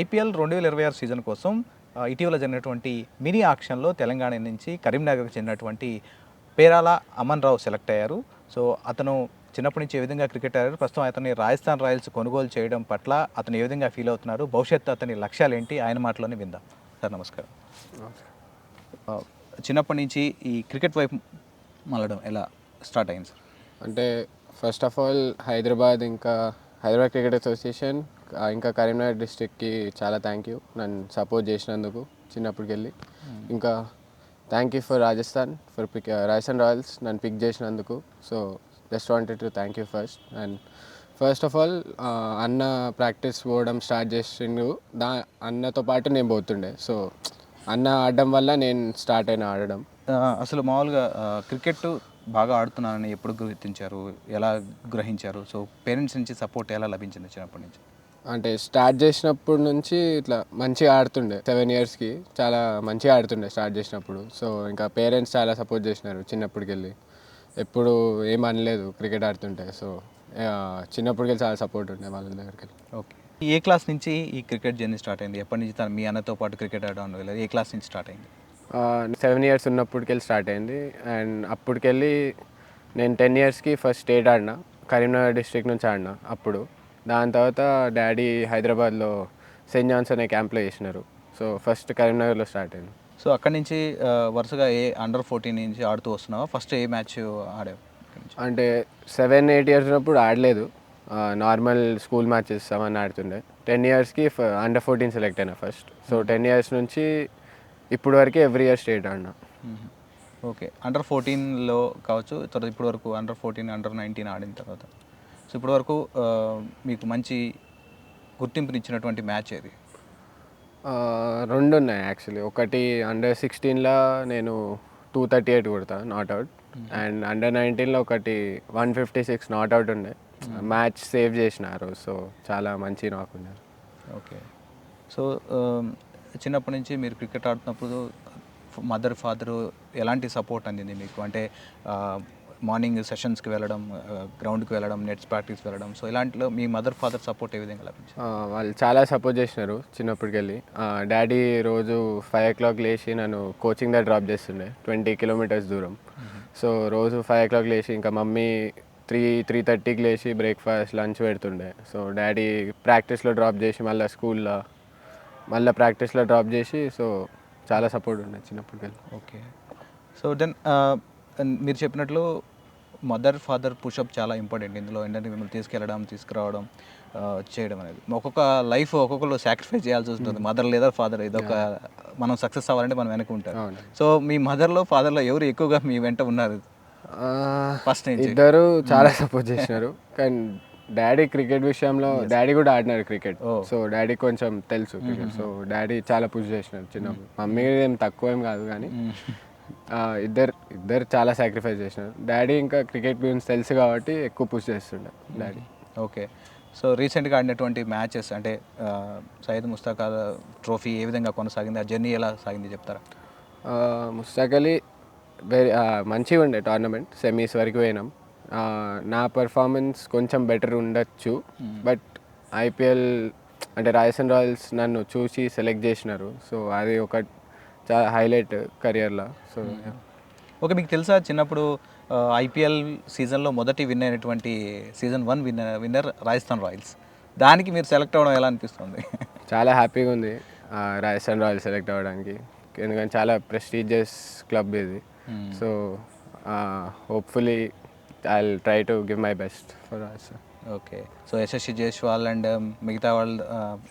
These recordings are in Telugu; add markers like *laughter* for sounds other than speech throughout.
ఐపీఎల్ రెండు వేల ఇరవై ఆరు సీజన్ కోసం ఇటీవల జరిగినటువంటి మినీ ఆక్షన్లో తెలంగాణ నుంచి కరీంనగర్కి చెందినటువంటి పేరాల అమన్ రావు సెలెక్ట్ అయ్యారు. సో అతను చిన్నప్పటి నుంచి ఏ విధంగా క్రికెట్ ఆడారు ప్రస్తుతం అతన్ని రాజస్థాన్ రాయల్స్ కొనుగోలు చేయడం పట్ల అతను ఏ విధంగా ఫీల్ అవుతున్నారు భవిష్యత్తు అతని లక్ష్యాలు ఏంటి ఆయన మాటలోనే విందాం. సార్ నమస్కారం. చిన్నప్పటి నుంచి ఈ క్రికెట్ వైపు మళ్ళడం ఎలా స్టార్ట్ అయింది సార్? అంటే ఫస్ట్ ఆఫ్ ఆల్ హైదరాబాద్ ఇంకా హైదరాబాద్ క్రికెట్ అసోసియేషన్ ఇంకా కరీంనగర్ డిస్ట్రిక్ట్కి చాలా థ్యాంక్ యూ నన్ను సపోర్ట్ చేసినందుకు చిన్నప్పటికి వెళ్ళి ఇంకా thank you for Rajasthan for pick Rajasthan Royals నన్ను పిక్ చేసినందుకు. So just wanted to thank you first and first of all అన్న ప్రాక్టీస్ పోవడం స్టార్ట్ చేసిండు. దా అన్నతో పాటు నేను పోతుండే. సో అన్న ఆడడం వల్ల నేను స్టార్ట్ అయిన ఆడడం. అసలు మామూలుగా క్రికెట్ బాగా ఆడుతున్నానని ఎప్పుడు గుర్తించారు? ఎలా గ్రహించారు? సో పేరెంట్స్ నుంచి సపోర్ట్ ఎలా లభించింది చిన్నప్పటి నుంచి? అంటే స్టార్ట్ చేసినప్పటి నుంచి ఇట్లా మంచిగా ఆడుతుండే. సెవెన్ ఇయర్స్కి చాలా మంచిగా ఆడుతుండే స్టార్ట్ చేసినప్పుడు. సో ఇంకా పేరెంట్స్ చాలా సపోర్ట్ చేసినారు చిన్నప్పటికి వెళ్ళి ఎప్పుడు ఏం అనలేదు క్రికెట్ ఆడుతుంటే. సో చిన్నప్పటికి వెళ్ళి చాలా సపోర్ట్ ఉండే వాళ్ళ దగ్గరికి వెళ్ళి. ఓకే ఏ క్లాస్ నుంచి ఈ క్రికెట్ జర్నీ స్టార్ట్ అయింది? ఎప్పటి నుంచి తను మీ అన్నతో పాటు క్రికెట్ ఆడడం వెళ్ళదు ఏ క్లాస్ నుంచి స్టార్ట్ అయింది? సెవెన్ ఇయర్స్ ఉన్నప్పటికెళ్ళి స్టార్ట్ అయింది. అండ్ అప్పటికెళ్ళి నేను టెన్ ఇయర్స్కి ఫస్ట్ స్టేట్ ఆడినా. కరీంనగర్ డిస్ట్రిక్ట్ నుంచి ఆడినా అప్పుడు. దాని తర్వాత డాడీ హైదరాబాద్లో సెయింట్ జాన్స్ అనే క్యాంప్లో చేసినారు. సో ఫస్ట్ కరీంనగర్లో స్టార్ట్ అయింది. సో అక్కడి నుంచి వరుసగా ఏ అండర్ ఫోర్టీన్ నుంచి ఆడుతూ వస్తున్నావా? ఫస్ట్ ఏ మ్యాచ్ ఆడావు? అంటే సెవెన్ ఎయిట్ ఇయర్స్ ఉన్నప్పుడు ఆడలేదు. నార్మల్ స్కూల్ మ్యాచెస్ అవన్నీ ఆడుతుండే. టెన్ ఇయర్స్కి అండర్ ఫోర్టీన్ సెలెక్ట్ అయినా ఫస్ట్ సో టెన్ ఇయర్స్ నుంచి ఇప్పుడు వరకు ఎవ్రీ ఇయర్ స్టేట్ ఆడినా. ఓకే అండర్ ఫోర్టీన్లో కావచ్చు తర్వాత ఇప్పటి వరకు అండర్ ఫోర్టీన్ అండర్ నైన్టీన్ ఆడిన తర్వాత? సో ఇప్పటి వరకు ఆ, మీకు మంచి గుర్తింపునిచ్చినటువంటి మ్యాచ్ ఏది? రెండు ఉన్నాయి యాక్చువల్లీ. ఒకటి అండర్ సిక్స్టీన్లో నేను టూ థర్టీ ఎయిట్ కొడతా నాట్ అవుట్ అండ్ అండర్ నైన్టీన్లో ఒకటి one fifty six not out ఉండే మ్యాచ్ సేవ్ చేసిన ఆ రోజు సో చాలా మంచి నాకు ఉన్నారు ఓకే. సో చిన్నప్పటి నుంచి మీరు క్రికెట్ ఆడుతున్నప్పుడు మదర్ ఫాదర్ ఎలాంటి సపోర్ట్ అందింది మీకు? అంటే మార్నింగ్ సెషన్స్కి వెళ్ళడం గ్రౌండ్కి వెళ్ళడం నెట్స్ ప్రాక్టీస్ వెళ్ళడం. సో ఇలాంటిలో మీ మదర్ ఫాదర్ సపోర్ట్ ఏ విధంగా లభించింది? వాళ్ళు చాలా సపోర్ట్ చేసినారు చిన్నప్పటికి వెళ్ళి డాడీ రోజు ఫైవ్ ఓ క్లాక్ లేచి నన్ను కోచింగ్ దగ్గర డ్రాప్ చేస్తుండే ట్వంటీ కిలోమీటర్స్ దూరం. సో రోజు ఫైవ్ ఓ క్లాక్ లేచి ఇంకా మమ్మీ త్రీ త్రీ థర్టీకి లేచి బ్రేక్ఫాస్ట్ లంచ్ పెడుతుండే. సో డాడీ ప్రాక్టీస్లో డ్రాప్ చేసి మళ్ళీ స్కూల్లో మళ్ళీ ప్రాక్టీస్లో డ్రాప్ చేసి సో చాలా సపోర్ట్ ఉండే చిన్నప్పటికి వెళ్ళి ఓకే. సో దెన్ మీరు చెప్పినట్లు మదర్ ఫాదర్ పుషప్ చాలా ఇంపార్టెంట్. ఇందులో ఏంటంటే మిమ్మల్ని తీసుకెళ్ళడం తీసుకురావడం చేయడం అనేది. ఒక్కొక్క లైఫ్ ఒక్కొక్కరు సాక్రిఫైస్ చేయాల్సి వస్తుంది. మదర్ లేదా ఫాదర్ ఇదొక మనం సక్సెస్ అవ్వాలంటే మనం వెనక ఉంటారు. సో మీ మదర్లో ఫాదర్లో ఎవరు ఎక్కువగా మీ వెంట ఉన్నారు? ఫస్ట్ ఇద్దరు చాలా సపోర్ట్ చేసినారు. కానీ డాడీ క్రికెట్ విషయంలో డాడీ కూడా ఆడినారు క్రికెట్. Oh. సో డాడీ కొంచెం తెలుసు క్రికెట్. సో డాడీ చాలా పుష్ చేసినారు చిన్నప్పుడు మమ్మీ ఏం తక్కువ ఏం కాదు కానీ ఇద్దరు ఇద్దరు చాలా సాక్రిఫైస్ చేసినారు. డాడీ ఇంకా క్రికెట్ గురించి తెలుసు కాబట్టి ఎక్కువ పుష్ చేస్తుండే డాడీ ఓకే. సో రీసెంట్గా ఆడినటువంటి మ్యాచెస్ అంటే సయ్యద్ ముస్తాక్ ట్రోఫీ ఏ విధంగా కొనసాగింది? ఆ జర్నీ ఎలా సాగింది చెప్తారా? ముస్తాక్ అలీ వెరీ మంచిగా ఉండే టోర్నమెంట్ సెమీస్ వరకు పోయినాం. నా పర్ఫార్మెన్స్ కొంచెం బెటర్ ఉండొచ్చు. బట్ ఐపీఎల్ అంటే రాజస్థాన్ రాయల్స్ నన్ను చూసి సెలెక్ట్ చేసినారు. సో అది ఒక చాలా హైలైట్ కెరియర్లో సో ఓకే మీకు తెలుసా చిన్నప్పుడు ఐపీఎల్ సీజన్లో మొదటి విన్ అయినటువంటి season one winner winner Rajasthan Royals. దానికి మీరు సెలెక్ట్ అవ్వడం ఎలా అనిపిస్తుంది? చాలా హ్యాపీగా ఉంది రాజస్థాన్ రాయల్స్ సెలెక్ట్ అవ్వడానికి. ఎందుకంటే చాలా ప్రెస్టీజియస్ క్లబ్ ఇది. So hopefully I try to give my best for Rajasthan okay. So Yashasvi Jaiswal and మిగతా వాళ్ళు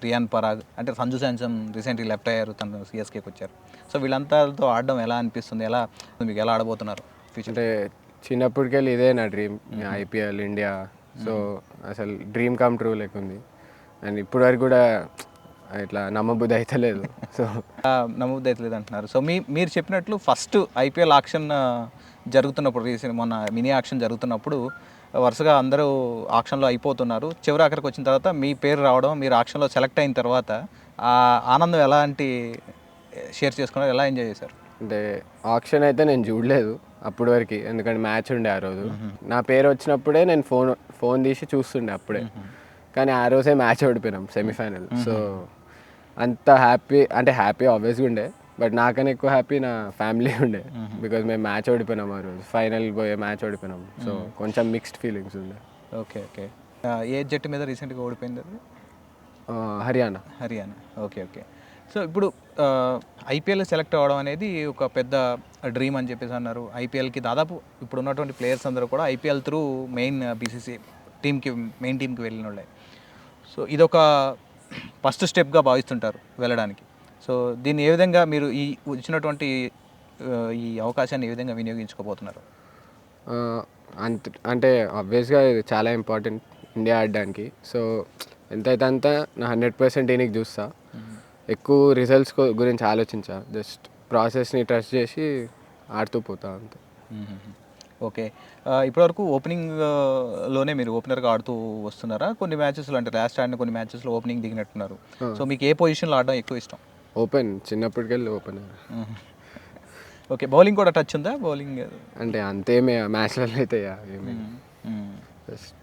రియాన్ పరాగ్ అంటే సంజు శాంసన్ రీసెంట్లీ లెఫ్ట్ అయ్యారు తను సిఎస్కేకి వచ్చారు. సో వీళ్ళంతాతో ఆడడం ఎలా అనిపిస్తుంది? ఎలా మీకు ఎలా ఆడబోతున్నారు? ఫ్యూచర్ అంటే చిన్నప్పటికి వెళ్ళి ఇదే నా డ్రీమ్ ఐపీఎల్ ఇండియా. సో అసలు డ్రీమ్ కమ్ ట్రూ లేకుంది. అండ్ ఇప్పటి వరకు కూడా ఇట్లా నమ్మబుద్ధి అయితే లేదు. సో *laughs* నమోదు అవుతలేదు అంటున్నారు సో మీ మీరు చెప్పినట్లు ఫస్ట్ ఐపీఎల్ ఆక్షన్ జరుగుతున్నప్పుడు రీసెంట్ మొన్న మినీ ఆక్షన్ జరుగుతున్నప్పుడు వరుసగా అందరూ ఆక్షన్లో అయిపోతున్నారు. చివరి ఆఖరికి వచ్చిన తర్వాత మీ పేరు రావడం మీరు ఆక్షన్లో సెలెక్ట్ అయిన తర్వాత ఆ ఆనందం ఎలాంటి షేర్ చేసుకున్నారు ఎలా ఎంజాయ్ చేశారు? అంటే ఆప్షన్ అయితే నేను చూడలేదు అప్పటి వరకు ఎందుకంటే మ్యాచ్ ఉండే ఆ రోజు. నా పేరు వచ్చినప్పుడే నేను ఫోన్ ఫోన్ తీసి చూస్తుండే అప్పుడే. కానీ ఆ రోజే మ్యాచ్ ఓడిపోయినాం సెమీఫైనల్. సో అంత హ్యాపీ అంటే హ్యాపీ ఆబ్వియస్గా ఉండే బట్ నాకన్నా ఎక్కువ హ్యాపీ నా ఫ్యామిలీ ఉండే. బికాజ్ మేము మ్యాచ్ ఓడిపోయినాం ఆ రోజు ఫైనల్ పోయే మ్యాచ్ ఓడిపోయినాం. సో కొంచెం మిక్స్డ్ ఫీలింగ్స్ ఉండే. Okay okay. ఏ జట్టు మీద రీసెంట్గా ఓడిపోయింది అది? Haryana. Haryana. Okay okay. So ఇప్పుడు ఐపీఎల్ సెలెక్ట్ అవ్వడం అనేది ఒక పెద్ద డ్రీమ్ అని చెప్పేసి అన్నారు. ఐపీఎల్కి దాదాపు ఇప్పుడు ఉన్నటువంటి ప్లేయర్స్ అందరూ కూడా ఐపీఎల్ త్రూ మెయిన్ బీసీసీ టీంకి మెయిన్ టీంకి వెళ్ళిన వాళ్ళే. సో ఇదొక ఫస్ట్ స్టెప్గా భావిస్తుంటారు వెళ్ళడానికి. సో దీన్ని ఏ విధంగా మీరు ఈ వచ్చినటువంటి ఈ అవకాశాన్ని ఏ విధంగా వినియోగించుకోబోతున్నారు? అంత అంటే ఆబ్వియస్గా ఇది చాలా ఇంపార్టెంట్ ఇండియా ఆడడానికి. సో ఎంతైతే అంత నా హండ్రెడ్ పర్సెంట్ దీనికి చూస్తా. ఎక్కువ రిజల్ట్స్ గురించి ఆలోచించా. జస్ట్ ప్రాసెస్ని ట్రస్ట్ చేసి ఆడుతూ పోతా అంతే. ఓకే. ఇప్పటివరకు ఓపెనింగ్ ఆ, లోనే మీరు ఓపెనర్గా ఆడుతూ వస్తున్నారా? కొన్ని మ్యాచెస్లో అంటే లాస్ట్ ఆడిన కొన్ని మ్యాచెస్లో ఓపెనింగ్ దిగినట్టున్నారు. సో మీకు ఏ పొజిషన్లో ఆడడం ఎక్కువ ఇష్టం? ఓపెన్ చిన్నప్పటికెళ్ళి ఓపెన్ *laughs* ఓకే. బౌలింగ్ కూడా టచ్ ఉందా? బౌలింగ్ అంటే అంతేమే మ్యాచ్లలో అయితే జస్ట్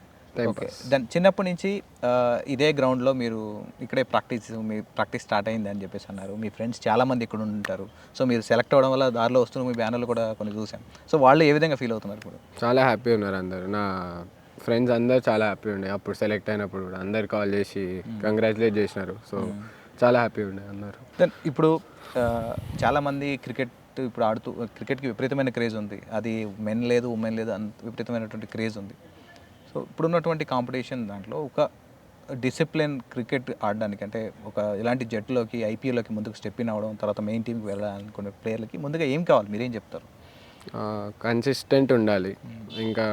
దాని చిన్నప్పటి నుంచి ఇదే గ్రౌండ్లో మీరు ఇక్కడే ప్రాక్టీస్ మీ ప్రాక్టీస్ స్టార్ట్ అయింది అని చెప్పేసి అన్నారు. మీ ఫ్రెండ్స్ చాలామంది ఇక్కడ ఉంటారు. సో మీరు సెలెక్ట్ అవ్వడం వల్ల దారిలో వస్తున్న మీ బ్యానర్లు కూడా కొన్ని చూసాం సో వాళ్ళు ఏ విధంగా ఫీల్ అవుతున్నారు ఇప్పుడు? చాలా హ్యాపీ ఉన్నారు అందరు. నా ఫ్రెండ్స్ అందరు చాలా హ్యాపీ ఉండే. అప్పుడు సెలెక్ట్ అయినప్పుడు కూడా అందరు కాల్ చేసి కంగ్రాచులేట్ చేసినారు. సో చాలా హ్యాపీ ఉండే అందరు. దెన్ ఇప్పుడు చాలామంది క్రికెట్ ఇప్పుడు ఆడుతూ క్రికెట్కి విపరీతమైన క్రేజ్ ఉంది. అది మెన్ లేదు ఉమెన్ లేదు అంత విపరీతమైనటువంటి క్రేజ్ ఉంది. సో ఇప్పుడున్నటువంటి కాంపిటీషన్ దాంట్లో ఒక డిసిప్లిన్ క్రికెట్ ఆడడానికి అంటే ఒక ఇలాంటి జట్టులోకి ఐపీఎల్లోకి ముందుకు స్టెప్ ఇన్ అవ్వడం తర్వాత మెయిన్ టీంకి వెళ్ళాలనుకునే ప్లేయర్లకి ముందుగా ఏం కావాలి? మీరేం చెప్తారు? కన్సిస్టెంట్ ఉండాలి. ఇంకా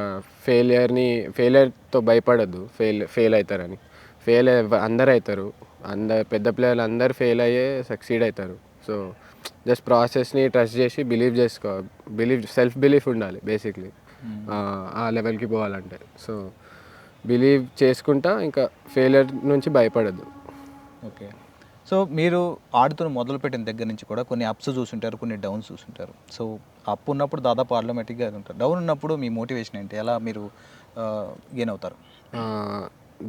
ఫెయిలియర్ని ఫెయిలియర్తో భయపడద్దు. ఫెయిల్ ఫెయిల్ అవుతారని ఫెయిల్ అందరు అవుతారు అందరు పెద్ద ప్లేయర్లు అందరు ఫెయిల్ అయ్యే సక్సీడ్ అవుతారు సో జస్ట్ ప్రాసెస్ని ట్రస్ట్ చేసి బిలీవ్ చేసుకో బిలీవ్ సెల్ఫ్ బిలీఫ్ ఉండాలి బేసిక్లీ ఆ లెవెల్కి పోవాలంటే. సో బిలీవ్ చేసుకుంటా ఇంకా ఫెయిలియర్ నుంచి భయపడద్దు ఓకే. సో మీరు ఆడుతున్న మొదలుపెట్టిన దగ్గర నుంచి కూడా కొన్ని అప్స్ చూసుంటారు కొన్ని డౌన్స్ చూసుంటారు. సో అప్ ఉన్నప్పుడు దాదాపు ఆటోమేటిక్గా అది ఉంటారు డౌన్ ఉన్నప్పుడు మీ మోటివేషన్ ఏంటి? ఎలా మీరు గెయిన్ అవుతారు?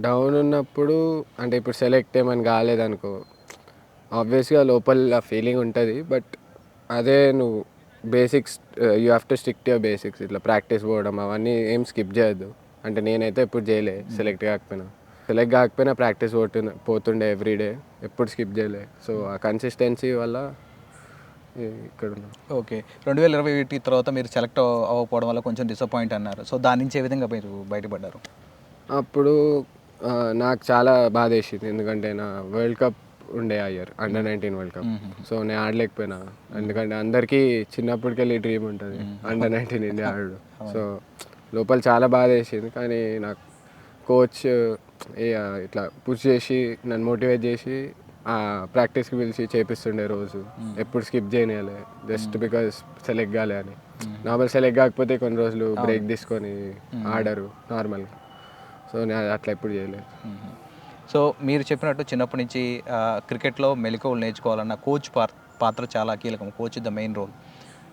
డౌన్ ఉన్నప్పుడు అంటే ఇప్పుడు సెలెక్ట్ ఏమని కాలేదనుకో ఆబ్వియస్గా లోపల ఆ ఫీలింగ్ ఉంటుంది. బట్ అదే నువ్వు basics you have to stick to basics ఇట్లా ప్రాక్టీస్ పోవడం అవన్నీ ఏం స్కిప్ చేయొద్దు. అంటే నేనైతే ఎప్పుడు చేయలే సెలెక్ట్ కాకపోయినా. సెలెక్ట్ కాకపోయినా ప్రాక్టీస్ పోతుండే పోతుండే ఎవ్రీడే ఎప్పుడు స్కిప్ చేయలే. సో ఆ కన్సిస్టెన్సీ వల్ల ఇక్కడ ఓకే రెండు వేల ఇరవై ఒకటి తర్వాత మీరు సెలెక్ట్ అవ్వకపోవడం వల్ల కొంచెం డిసప్పాయింట్ అన్నారు. సో దాని నుంచి ఏ విధంగా మీరు బయటపడ్డారు? అప్పుడు ఆ, నాకు చాలా బాధ వేసింది ఎందుకంటే నా వరల్డ్ కప్ ఉండే ఆ year under nineteen world cup so నేను ఆడలేకపోయినా. ఎందుకంటే అందరికీ చిన్నప్పటికెళ్ళి డ్రీమ్ ఉంటుంది. అండర్ నైన్టీన్ ఇండియా ఆడు. *laughs* సో లోపల చాలా బాధ వేసింది. కానీ నాకు కోచ్ ఇట్లా పుష్ చేసి నన్ను మోటివేట్ చేసి ప్రాక్టీస్కి పిలిచి చేపిస్తుండే రోజు. ఎప్పుడు స్కిప్ చేయనియాలి. జస్ట్ బికాస్ సెలెక్ట్ కాలే అని. నార్మల్ సెలెక్ట్ కాకపోతే కొన్ని రోజులు బ్రేక్ తీసుకొని ఆడరు నార్మల్గా సో నేను అట్లా ఎప్పుడు చేయలేదు. సో మీరు చెప్పినట్టు చిన్నప్పటి నుంచి క్రికెట్లో మెలకువలు నేర్చుకోవాలన్న కోచ్ పాత్ర చాలా కీలకం. Coach the main role.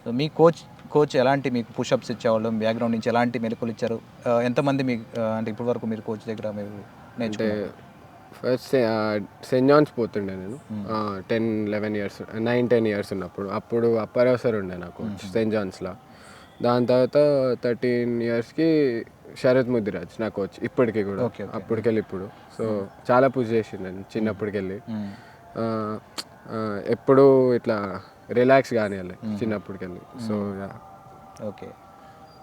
So me coach coach ఎలాంటి మీకు పుషప్స్ ఇచ్చేవాళ్ళు? బ్యాక్గ్రౌండ్ నుంచి ఎలాంటి మెలకువలు ఇచ్చారు? ఎంతమంది ఆ, అంటే ఇప్పటి వరకు మీరు కోచ్ దగ్గర మీరు నేర్చుకున్నారు? ఫస్ట్ సెయింట్ జాన్స్ పోతుండే నేను. Ten eleven years nine ten years ఉన్నప్పుడు. అప్పుడు అప్పర్ ఉండే నాకు సెయింట్ జాన్స్లో. దాని తర్వాత థర్టీన్ ఇయర్స్కి శరత్ ముద్దిరాజ్ నా కోచ్ ఇప్పటికి కూడా. అప్పటికెళ్ళి ఇప్పుడు. సో చాలా చేసిండు నేను చిన్నప్పటికెళ్ళి. ఎప్పుడు ఇట్లా రిలాక్స్ కానివ్వాలి చిన్నప్పటికెళ్ళి. So okay.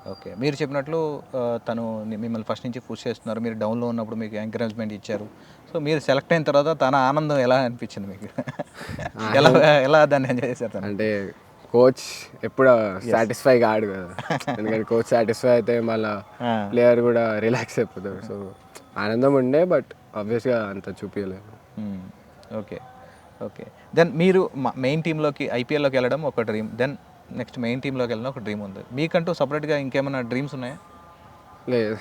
ఓకే. మీరు చెప్పినట్లు తను మిమ్మల్ని ఫస్ట్ నుంచి పుష్ చేస్తున్నారు. మీరు డౌన్లో ఉన్నప్పుడు మీకు ఎంకరేజ్మెంట్ ఇచ్చారు. సో మీరు సెలెక్ట్ అయిన తర్వాత తన ఆనందం ఎలా అనిపించింది మీకు? *laughs* ఎలా ఎలా దాన్ని ఎంజాయ్ చేశారు అంటే కోచ్ ఎప్పుడు సాటిస్ఫై కాడు కదా. *laughs* ఎందుకంటే కోచ్ సాటిస్ఫై అయితే మళ్ళీ. ప్లేయర్ కూడా రిలాక్స్ అయిపోతాడు. సో ఆనందం ఉండే బట్ ఆబ్వియస్గా అంత చూపించలేదు. ఓకే ఓకే దెన్ మీరు మెయిన్ టీంలోకి ఐపీఎల్లోకి వెళ్ళడం ఒక డ్రీమ్ దెన్ నెక్స్ట్ మెయిన్ టీంలోకి వెళ్ళడం ఒక డ్రీమ్ ఉంది. మీకంటూ సపరేట్గా ఇంకేమైనా డ్రీమ్స్ ఉన్నాయా? లేదు.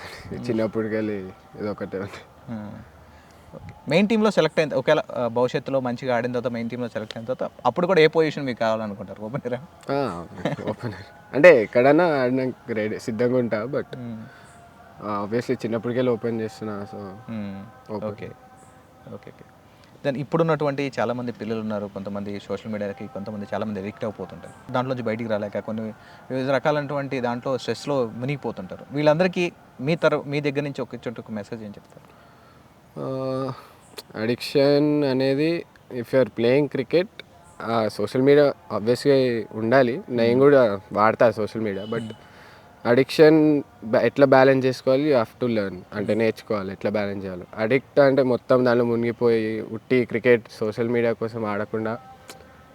చిన్నప్పటికెళ్ళి ఇది ఒకటే మెయిన్ టీంలో సెలెక్ట్ అయిన ఒకవేళ భవిష్యత్తులో మంచిగా ఆడిన తర్వాత మెయిన్ టీంలో సెలెక్ట్ అయిన తర్వాత అప్పుడు కూడా ఏ పొజిషన్ మీకు కావాలనుకుంటారు? ఓపెనరా ఓపెనర్ అంటే ఎక్కడన్నా ఆడడానికి రెడీ సిద్ధంగా ఉంటా బట్ ఆబ్వియస్లీ చిన్నప్పటికెళ్ళి ఓపెన్ చేస్తున్నా so okay okay okay then ఇప్పుడున్నటువంటి చాలామంది పిల్లలు ఉన్నారు కొంతమంది సోషల్ మీడియాకి కొంతమంది చాలామంది ఎడిక్ట్ అయిపోతుంటారు. దాంట్లో నుంచి బయటికి రాలేక కొన్ని వివిధ రకాలైనటువంటి దాంట్లో స్ట్రెస్లో మునిగిపోతుంటారు. వీళ్ళందరికీ మీ తర మీ దగ్గర నుంచి ఒక చోట ఒక మెసేజ్ ఏం చెప్తారు? అడిక్షన్ అనేది if you're playing cricket social media ఆబ్వియస్గా ఉండాలి. నేను కూడా వాడతా సోషల్ మీడియా బట్ అడిక్షన్ ఎట్లా బ్యాలెన్స్ చేసుకోవాలి? యూ హ్యావ్ టు లెర్న్ అంటే నేర్చుకోవాలి ఎట్లా బ్యాలెన్స్ చేయాలి? అడిక్ట్ అంటే మొత్తం దానిలో మునిగిపోయి ఉట్టి క్రికెట్ సోషల్ మీడియా కోసం ఆడకుండా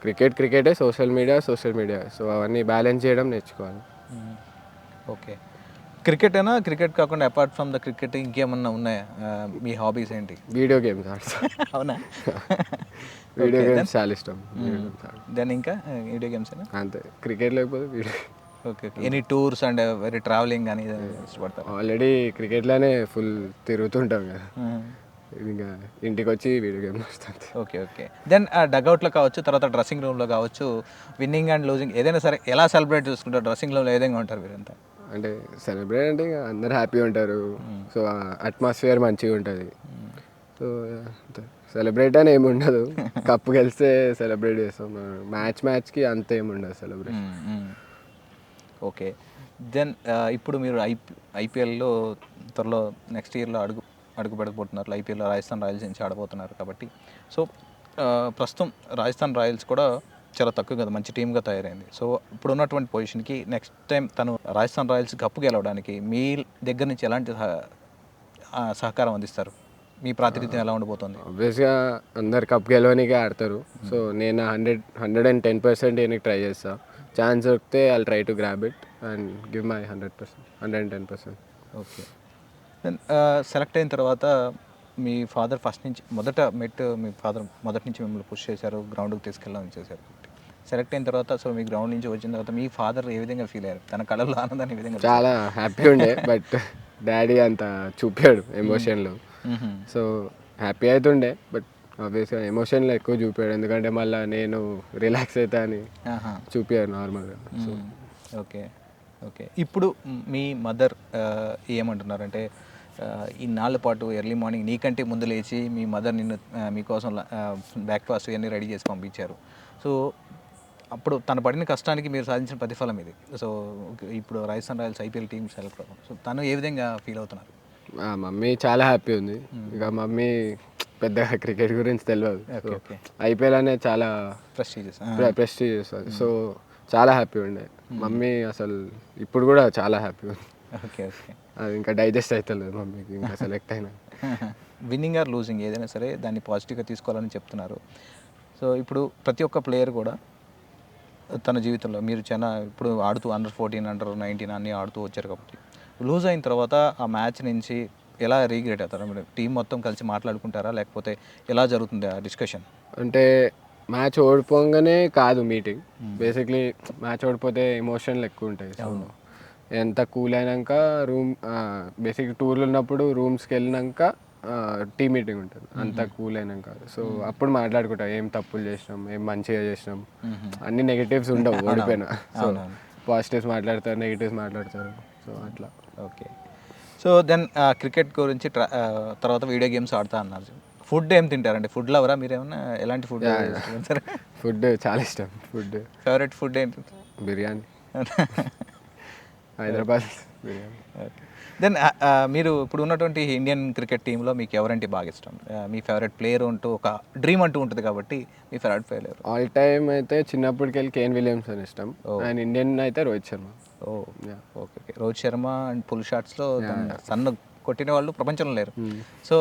cricket క్రికెటే social media social media so అవన్నీ బ్యాలెన్స్ చేయడం నేర్చుకోవాలి. ఓకే క్రికెట్ అయినా క్రికెట్ కాకుండా అపార్ట్ ఫ్రమ్ ద క్రికెట్ ఇంకేమన్నా ఉన్నాయా? మీ హాబీస్ ఏంటి? వీడియో గేమ్స్ ఆడతా అవునా? *laughs* వీడియో గేమ్స్ చాలా ఇష్టం. దెన్ ఇంకా వీడియో గేమ్స్ అయినా అంతే. క్రికెట్ లేకపోతే video okay any tours and very travelling అని ఇష్టపడతారు. ఆల్రెడీ క్రికెట్లోనే ఫుల్ తిరుగుతుంటాం కదా. ఇంకా ఇంటికి వచ్చి వీడియో గేమ్ వస్తుంది ఓకే ఓకే దెన్ డగౌట్లో కావచ్చు తర్వాత డ్రెస్సింగ్ రూమ్లో కావచ్చు విన్నింగ్ అండ్ లూజింగ్ ఏదైనా సరే ఎలా సెలబ్రేట్ చేసుకుంటారు? డ్రెస్సింగ్ రూమ్లో ఏ విధంగా ఉంటారు మీరంతా? అంటే సెలబ్రేట్ అంటే ఇంకా అందరు హ్యాపీ ఉంటారు. సో అట్మాస్ఫియర్ మంచిగా ఉంటుంది. సో సెలబ్రేట్ అని ఏమి ఉండదు. *laughs* కప్పు గెలిస్తే సెలబ్రేట్ చేస్తాం. మ్యాచ్ మ్యాచ్కి అంత ఏమి ఉండదు సెలబ్రేట్ ఓకే దెన్ ఇప్పుడు మీరు ఐపీ ఐపీఎల్లో త్వరలో నెక్స్ట్ ఇయర్లో అడుగు అడుగు పెడబోతున్నారు ఐపీఎల్లో రాజస్థాన్ రాయల్స్ నుంచి ఆడబోతున్నారు కాబట్టి. సో ప్రస్తుతం రాజస్థాన్ రాయల్స్ కూడా చాలా తక్కువ కదా మంచి టీమ్గా తయారైంది. సో ఇప్పుడు ఉన్నటువంటి పొజిషన్కి నెక్స్ట్ టైం తను రాజస్థాన్ రాయల్స్ కప్పు గెలవడానికి మీ దగ్గర నుంచి ఎలాంటి సహకారం అందిస్తారు? మీ ప్రాతినిధ్యం ఎలా ఉండబోతుంది? ఆబ్వియస్గా అందరు కప్ గెలవనికే ఆడతారు. సో నేను hundred hundred and ten percent నేను ట్రై చేస్తా. ఛాన్స్ దొరికితే I try to grab it and give my hundred percent hundred and ten percent okay. Then select అయిన తర్వాత మీ ఫాదర్ ఫస్ట్ నుంచి మొదట మెట్ మీ ఫాదర్ మొదటి నుంచి మిమ్మల్ని పుష్ చేశారు గ్రౌండ్కి తీసుకెళ్ళాలని చేశారు. సెలెక్ట్ అయిన తర్వాత అసలు మీ గ్రౌండ్ నుంచి వచ్చిన తర్వాత మీ ఫాదర్ ఏ విధంగా ఫీల్ అయ్యారు? తన కళలో ఆనందాన్ని ఏ విధంగా చాలా హ్యాపీ ఉండే బట్ డాడీ అంత చూపాడు ఎమోషన్లో. సో హ్యాపీ అవుతుండే బట్ ఆబ్వియస్గా ఎమోషన్లో ఎక్కువ చూపాడు. ఎందుకంటే మళ్ళీ నేను రిలాక్స్ అవుతా అని. చూపారు నార్మల్గా. సో. ఓకే. ఓకే. ఇప్పుడు మీ మదర్ ఏమంటున్నారంటే ఈ నాళ్ళ పాటు ఎర్లీ మార్నింగ్ నీకంటే ముందు లేచి మీ మదర్ నిన్ను మీకోసం బ్రేక్ఫాస్ట్ ఇవన్నీ రెడీ చేసి పంపించారు. సో అప్పుడు తను పడిన కష్టానికి మీరు సాధించిన ప్రతిఫలం ఇది. సో ఇప్పుడు Rajasthan Royals IPL team select so తను ఏ విధంగా ఫీల్ అవుతున్నారు? మమ్మీ చాలా హ్యాపీ ఉంది. ఇక మమ్మీ పెద్దగా క్రికెట్ గురించి తెలియదు ఐపీఎల్ అనేది చాలా ప్రెస్టీజియస్ ప్రెస్టీజియస్ అది. సో చాలా హ్యాపీ ఉండే. మమ్మీ అసలు ఇప్పుడు కూడా చాలా హ్యాపీ ఉంది. Okay okay. అది ఇంకా డైజెస్ట్ అవుతలేదు మమ్మీకి ఇంకా సెలెక్ట్ అయినా. విన్నింగ్ ఆర్ లూజింగ్ ఏదైనా సరే దాన్ని పాజిటివ్గా తీసుకోవాలని చెప్తున్నారు. సో ఇప్పుడు ప్రతి ఒక్క ప్లేయర్ కూడా తన జీవితంలో మీరు చాలా ఇప్పుడు ఆడుతూ అండర్ ఫోర్టీన్ అండర్ నైన్టీన్ అన్నీ ఆడుతూ వచ్చారు కాబట్టి. లూజ్ అయిన తర్వాత ఆ మ్యాచ్ నుంచి ఎలా రీగ్రెట్ అవుతారా? మీరు టీం మొత్తం కలిసి మాట్లాడుకుంటారా? లేకపోతే ఎలా జరుగుతుంది ఆ డిస్కషన్ అంటే మ్యాచ్ ఓడిపోగానే కాదు మీటింగ్ బేసిక్లీ మ్యాచ్ ఓడిపోతే ఎమోషన్లు ఎక్కువ ఉంటాయి. సో ఎంత కూల్ అయినాక రూమ్ బేసిక్ టూర్లు ఉన్నప్పుడు రూమ్స్కి వెళ్ళినాక టీ మీటింగ్ ఉంటుంది. అంత కూల్ అయినాక సో అప్పుడు మాట్లాడుకుంటాం ఏం తప్పులు చేసినాం? ఏం మంచిగా చేసినాం? అన్ని నెగిటివ్స్ ఉండవు *laughs* ఓడిపోయినా. సో పాజిటివ్స్ మాట్లాడతారు నెగిటివ్స్ మాట్లాడతారు. సో అట్లా. ఓకే. సో దెన్ క్రికెట్ గురించి తర్వాత వీడియో గేమ్స్ ఆడుతా అన్నారు. ఫుడ్ ఏం తింటారండి? ఫుడ్ లవరా మీరు ఏమన్నా ఎలాంటి ఫుడ్ సరే? ఫుడ్ చాలా ఇష్టం. ఫుడ్ ఫేవరెట్ ఫుడ్ ఏంటి బిర్యానీ. *laughs* హైదరాబాద్. బిర్యానీ దెన్ మీరు ఇప్పుడు ఉన్నటువంటి ఇండియన్ క్రికెట్ టీంలో మీకు ఎవరంటే బాగా ఇష్టం? ఆ, మీ ఫేవరెట్ ప్లేయర్ అంటూ ఒక డ్రీమ్ అంటూ ఉంటుంది కాబట్టి మీ ఫేవరెట్ ప్లేయర్ ఆల్ టైమ్ అయితే చిన్నప్పటికి వెళ్ళి కేన్ విలియమ్స్ అని ఇష్టం. అండ్ ఇండియన్ అయితే రోహిత్ శర్మ ఓ. Okay okay Rohit Sharma and pull షాట్స్లో సన్ను కొట్టిన వాళ్ళు ప్రపంచంలో లేరు. సో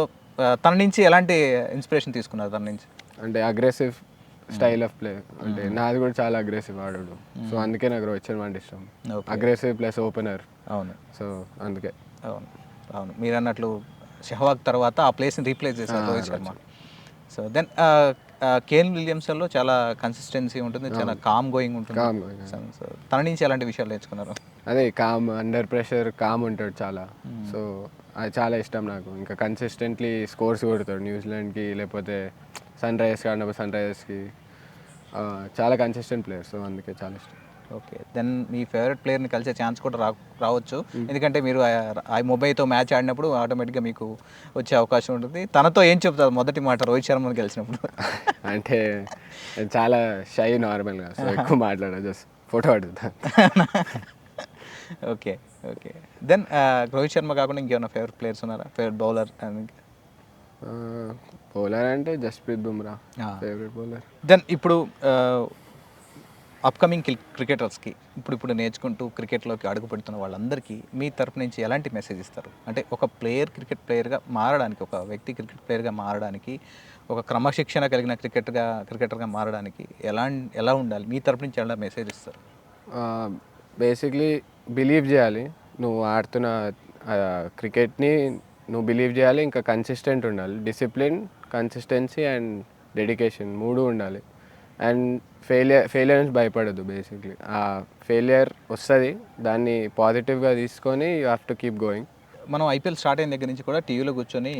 తన నుంచి ఎలాంటి ఇన్స్పిరేషన్ తీసుకున్నారు తన నుంచి? అంటే అగ్రెసివ్ స్టైల్ ఆఫ్ ప్లే అంటే నాది కూడా చాలా అగ్రెసివ్ ఆడాడు. సో అందుకే నాకు రోహిత్ శర్మ అంటే ఇష్టం. అగ్రెసివ్ ప్లస్ ఓపెనర్ అవును. సో అందుకే. అవును. అవును. మీరు అన్నట్లు షెహ్వాగ్ తర్వాత ఆ ప్లేస్ని రీప్లేస్ చేశారు Rohit Sharma so then Kane విలియమ్స్లో చాలా కన్సిస్టెన్సీ ఉంటుంది చాలా కామ్ గోయింగ్ ఉంటుంది. సో తన నుంచి ఎలాంటి విషయాలు నేర్చుకున్నారు? అదే కామ్ అండర్ ప్రెషర్ కామ్ ఉంటాడు చాలా. సో అది చాలా ఇష్టం నాకు. ఇంకా కన్సిస్టెంట్లీ స్కోర్స్ కొడతాడు న్యూజిలాండ్కి లేకపోతే సన్ రైజర్స్కి ఆడినప్పుడు సన్ రైజర్స్కి చాలా కన్సిస్టెంట్ ప్లేయర్ సో అందుకే చాలా ఇష్టం. ఓకే దెన్ మీ ఫేవరెట్ ప్లేయర్ని కలిసే ఛాన్స్ కూడా రా రావచ్చు. ఎందుకంటే మీరు ఆ- ముంబైతో మ్యాచ్ ఆడినప్పుడు ఆటోమేటిక్గా మీకు వచ్చే అవకాశం ఉంటుంది. తనతో ఏం చెప్తారు? మొదటి మాట రోహిత్ శర్మని గెలిచినప్పుడు *laughs* అంటే చాలా షై నార్మల్గా సో ఎక్కువ మాట్లాడా జస్ట్ ఫోటో పడుతుంది okay okay then Rohit Sharma కాకుండా ఇంకేమైనా ఫేవరెట్ ప్లేయర్స్ ఉన్నారా? ఫేవరెట్ బౌలర్ బౌలర్ అంటే Jasprit Bumrah. Favourite bowler then ఇప్పుడు అప్కమింగ్ క్రికెటర్స్కి ఇప్పుడు ఇప్పుడు నేర్చుకుంటూ క్రికెట్లోకి అడుగు పెడుతున్న వాళ్ళందరికీ మీ తరపు నుంచి ఎలాంటి మెసేజ్ ఇస్తారు? అంటే ఒక ప్లేయర్ క్రికెట్ ప్లేయర్గా మారడానికి ఒక వ్యక్తి క్రికెట్ ప్లేయర్గా మారడానికి ఒక క్రమశిక్షణ కలిగిన క్రికెట్గా క్రికెటర్గా మారడానికి ఎలా ఎలా ఉండాలి? మీ తరపు నుంచి ఎలా మెసేజ్ ఇస్తారు? బేసిక్లీ బిలీవ్ చేయాలి. నువ్వు ఆడుతున్న క్రికెట్ని నువ్వు బిలీవ్ చేయాలి. ఇంకా కన్సిస్టెంట్ ఉండాలి. డిసిప్లిన్ కన్సిస్టెన్సీ అండ్ డెడికేషన్ మూడు ఉండాలి. అండ్ ఫెయిలియర్ ఫెయిలియర్ నుంచి భయపడదు బేసిక్లీ ఆ ఫెయిలియర్ వస్తుంది దాన్ని పాజిటివ్గా తీసుకొని you have to keep going మనం ఐపీఎల్ స్టార్ట్ అయిన దగ్గర నుంచి కూడా టీవీలో కూర్చొని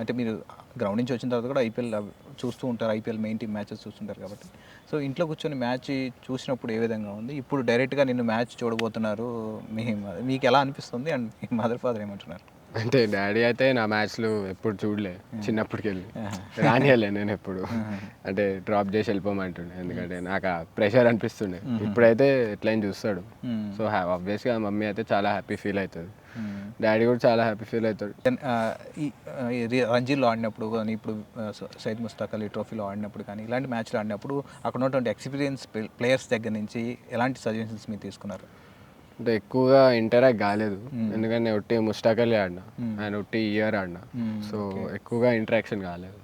అంటే మీరు గ్రౌండ్ నుంచి వచ్చిన తర్వాత కూడా ఐపీఎల్ చూస్తూ ఉంటారు ఐపీఎల్ మెయిన్ టీమ్ మ్యాచెస్ చూస్తుంటారు కాబట్టి. సో ఇంట్లో కూర్చొని మ్యాచ్ చూసినప్పుడు ఏ విధంగా ఉంది? ఇప్పుడు డైరెక్ట్గా నిన్ను మ్యాచ్ చూడబోతున్నారు మీ మీకు ఎలా అనిపిస్తుంది? అండ్ మీ మదర్ ఫాదర్ ఏమంటున్నారు? అంటే డాడీ అయితే నా మ్యాచ్లు ఎప్పుడు చూడలే. చిన్నప్పటికి వెళ్ళి *laughs* రానియలే నేను ఎప్పుడు. అంటే డ్రాప్ చేసి వెళ్ళిపోమంటుండే. ఎందుకంటే నాకు ఆ ప్రెషర్ అనిపిస్తుండే. ఇప్పుడైతే ఎట్లయినా చూస్తాడు. సో ఆబ్వియస్గా మమ్మీ అయితే చాలా హ్యాపీ ఫీల్ అవుతుంది. డాడీ కూడా చాలా హ్యాపీ ఫీల్ అవుతాడు. రంజీలో ఆడినప్పుడు కానీ ఇప్పుడు సైద్ ముస్తాక్ అలీ ట్రోఫీలో ఆడినప్పుడు కానీ ఇలాంటి మ్యాచ్లు ఆడినప్పుడు అక్కడ ఉన్నటువంటి ఎక్స్పీరియన్స్ ప్లేయర్స్ దగ్గర నుంచి ఎలాంటి సజెషన్స్ మీరు తీసుకున్నారు? అంటే ఎక్కువగా ఇంటరాక్ట్ కాలేదు. ఎందుకంటే ఒట్టి ముస్టాక్ అలీ ఆడినా. ఆయన ఒట్టి ఇయర్ ఆడినా. సో ఎక్కువగా ఇంటరాక్షన్ కాలేదు.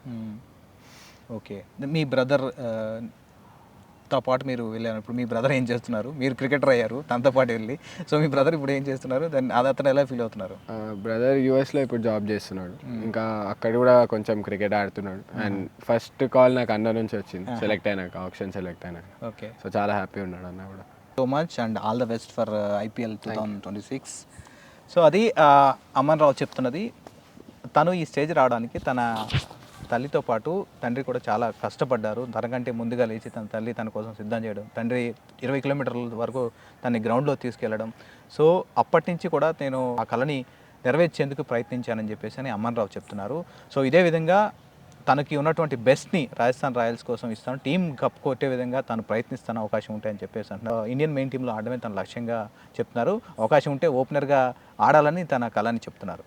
ఓకే. మీ బ్రదర్తో పాటు మీరు వెళ్ళారు. ఇప్పుడు మీ బ్రదర్ ఏం చేస్తున్నారు? మీరు క్రికెటర్ అయ్యారు తనతో పాటు వెళ్ళి. సో మీ బ్రదర్ ఇప్పుడు ఏం చేస్తున్నారు? దాన్ని అది అతను ఎలా ఫీల్ అవుతున్నారు? బ్రదర్ యూఎస్లో ఇప్పుడు జాబ్ చేస్తున్నాడు. ఇంకా అక్కడ కూడా కొంచెం క్రికెట్ ఆడుతున్నాడు. అండ్ ఫస్ట్ కాల్ నాకు అన్న నుంచి వచ్చింది. సెలెక్ట్ అయినాక ఆప్షన్ సెలెక్ట్ అయినాక. ఓకే. సో చాలా హ్యాపీ ఉన్నాడు అన్న కూడా. So much and all the best for IPL two thousand twenty six so అది అమన్ రావు చెప్తున్నది తను ఈ స్టేజ్ రావడానికి తన తల్లితో పాటు తండ్రి కూడా చాలా కష్టపడ్డారు. తనకంటే ముందుగా లేచి తన తల్లి తన కోసం సిద్ధం చేయడం తండ్రి ఇరవై కిలోమీటర్ల వరకు తనని గ్రౌండ్లో తీసుకెళ్ళడం సో అప్పటి నుంచి కూడా నేను ఆ కళని నెరవేర్చేందుకు ప్రయత్నించానని చెప్పేసి అని అమన్ రావు చెప్తున్నారు. సో ఇదే విధంగా తనకి ఉన్నటువంటి బెస్ట్ని రాజస్థాన్ రాయల్స్ కోసం ఇస్తాను. టీం కప్ కొట్టే విధంగా తను ప్రయత్నిస్తాను అవకాశం ఉంటాయని చెప్పేసి అంటున్నారు. ఇండియన్ మెయిన్ టీంలో ఆడడమే తన లక్ష్యంగా చెప్తున్నారు. అవకాశం ఉంటే ఓపెనర్గా ఆడాలని తన కళని చెప్తున్నారు.